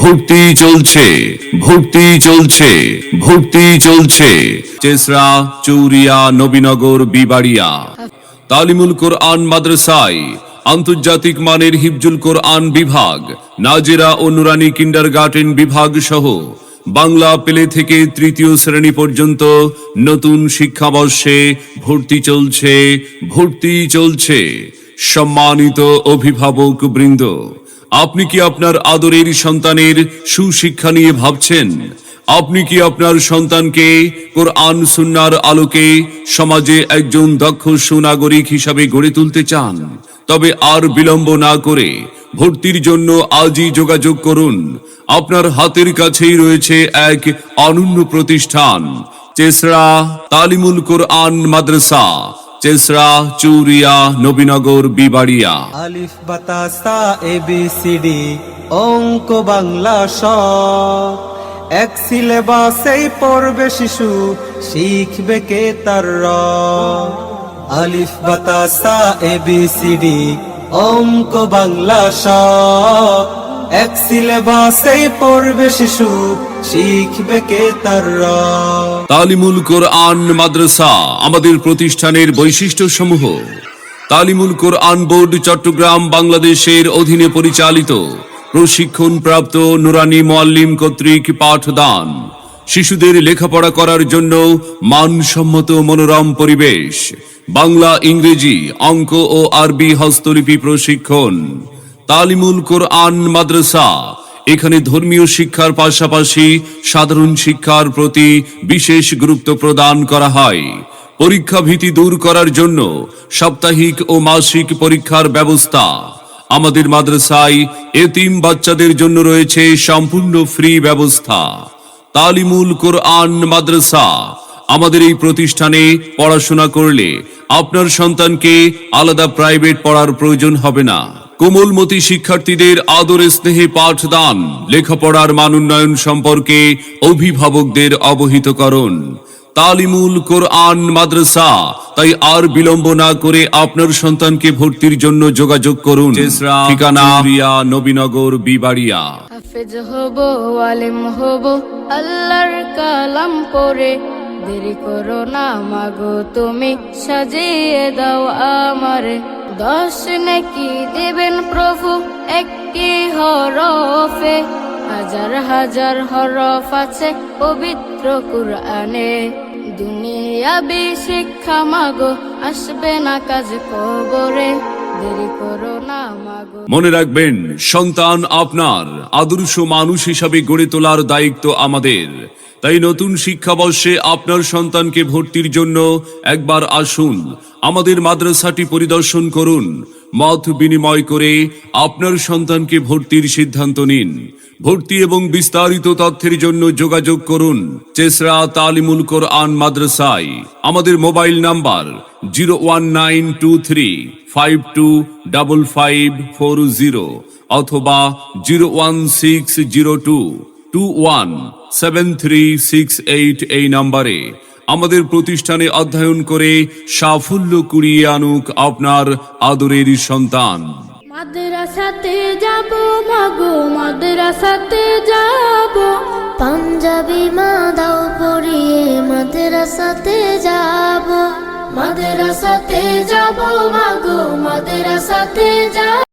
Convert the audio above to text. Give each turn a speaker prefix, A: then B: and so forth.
A: ভর্তি চলছে ভর্তি চলছে ভর্তি চলছে। চেসরা, চৌরিয়া, নবীনগর, বিবাড়িয়া। তালিমুল কোরআন মাদ্রাসায় আন্তর্জাতিক মানের হিফজুল কোরআন বিভাগ, নাজেরা ও নুরানি কিন্ডার গার্ডেন বিভাগ সহ বাংলা পেলে থেকে তৃতীয় শ্রেণি পর্যন্ত নতুন শিক্ষাবর্ষে ভর্তি চলছে ভর্তি চলছে। সম্মানিত অভিভাবক বৃন্দ আপনি কি আপনার আদরের সন্তানের সুশিক্ষা নিয়ে ভাবছেন? আপনি কি আপনার সন্তানকে কোরআন সুন্নার আলোকে সমাজে একজন দক্ষ সুনাগরিক হিসাবে গড়ে তুলতে চান? তবে আর বিলম্ব না করে ভর্তির জন্য আজই যোগাযোগ করুন। আপনার হাতের কাছেই রয়েছে এক অনন্য প্রতিষ্ঠান, চেসরা তালিমুল কোরআন মাদ্রাসা। চেসরা চৌরিয়া, নবীনগর, বিবাড়িয়া।
B: আলিফ, বাতাসা এ, বি, সি, ডি, অঙ্ক, বাংলা, স। এক সিলেবাসেই পড়বে শিশু, শিখবে কে তার র। আলিফ, বাতাসা এ, বি, সি, ডি, অঙ্ক, বাংলা, স। এক সিলেবাসেই পড়বে শিশু, শিখবে কে তার
A: তালিমুল কোরআন মাদ্রাসা, আমাদের প্রতিষ্ঠানের বৈশিষ্ট্য সমূহ তালিমুল কোরআন বোর্ড চট্টগ্রাম, বাংলাদেশের অধীনে পরিচালিত। প্রশিক্ষণ প্রাপ্ত নুরানি মোয়াল্লিম কর্তৃক পাঠদান। শিশুদের লেখাপড়া করার জন্য মানসম্মত মনোরম পরিবেশ। বাংলা, ইংরেজি, অঙ্ক ও আরবি হস্তলিপি প্রশিক্ষণ। তালিমুল কোরআন মাদ্রাসা। এখানে ধর্মীয় শিক্ষার পাশাপাশি সাধারণ শিক্ষার প্রতি বিশেষ গুরুত্ব প্রদান করা হয়। পরীক্ষা ভীতি দূর করার জন্য সাপ্তাহিক ও মাসিক পরীক্ষার ব্যবস্থা। আমাদের মাদ্রাসায় এতিম বাচ্চাদের জন্য রয়েছে সম্পূর্ণ ফ্রি ব্যবস্থা। তালিমুল কোরআন মাদ্রাসা। আমাদের এই প্রতিষ্ঠানে পড়াশোনা করলে আপনার সন্তানকে আলাদা প্রাইভেট পড়ার প্রয়োজন হবে না। কোমলমতি শিক্ষার্থীদের আদর স্নেহে পাঠদান লেখাপড়ার মান উন্নয়ন সম্পর্কে অভিভাবকদের অবহিত করুন তালিমুল কোরআন মাদ্রাসা তাই আর বিলম্ব না করে আপনার সন্তানকে ভর্তির জন্য যোগাযোগ করুন। ঠিকানা রিয়া নবীনগর বিবাড়িয়া।
C: হাফেজ হব আলেম হব আল্লাহর কালাম পড়ে। দেরি করো না মাগো তুমি সাজিয়ে দাও আমারে। দশ নাকি দেবেন প্রভু একটি হরফে? হাজার হাজার হরফ আছে পবিত্র কুরআনে। দুনিয়াবি শিক্ষা মাগো, আসবে না কাজ কবরে। দেরি করো না
A: মনে রাখবেন, সন্তান আপনার, আদর্শ মানুষ হিসাবে গড়ে তোলার দায়িত্ব আমাদের। তাই নতুন শিক্ষাবর্ষে আপনার সন্তানকে ভর্তির জন্য একবার আসুন, আমাদের মাদ্রাসাটি পরিদর্শন করুন, মত বিনিময় করে আপনার সন্তানকে ভর্তির সিদ্ধান্ত নিন। ভর্তি এবং বিস্তারিত তথ্যের জন্য যোগাযোগ করুন, চেসরা তালিমুল কোরআন মাদ্রাসায়। আমাদের mobile number zero one nine two three five two double five four zero অথবা zero one six zero two two one seven three আমাদের প্রতিষ্ঠানে অধ্যয়ন করে সাফল্য কুড়িয়ে আনুক আপনার আদরের সন্তান।
C: মাদ্রাসাতে যাব, মাগো, মাদ্রাসাতে যাব।
D: পাঞ্জাবি মা দাও পরিয়ে মাদ্রাসাতে যাব। মাদ্রাসাতে যাব, মাগো, মাদ্রাসাতে যাব।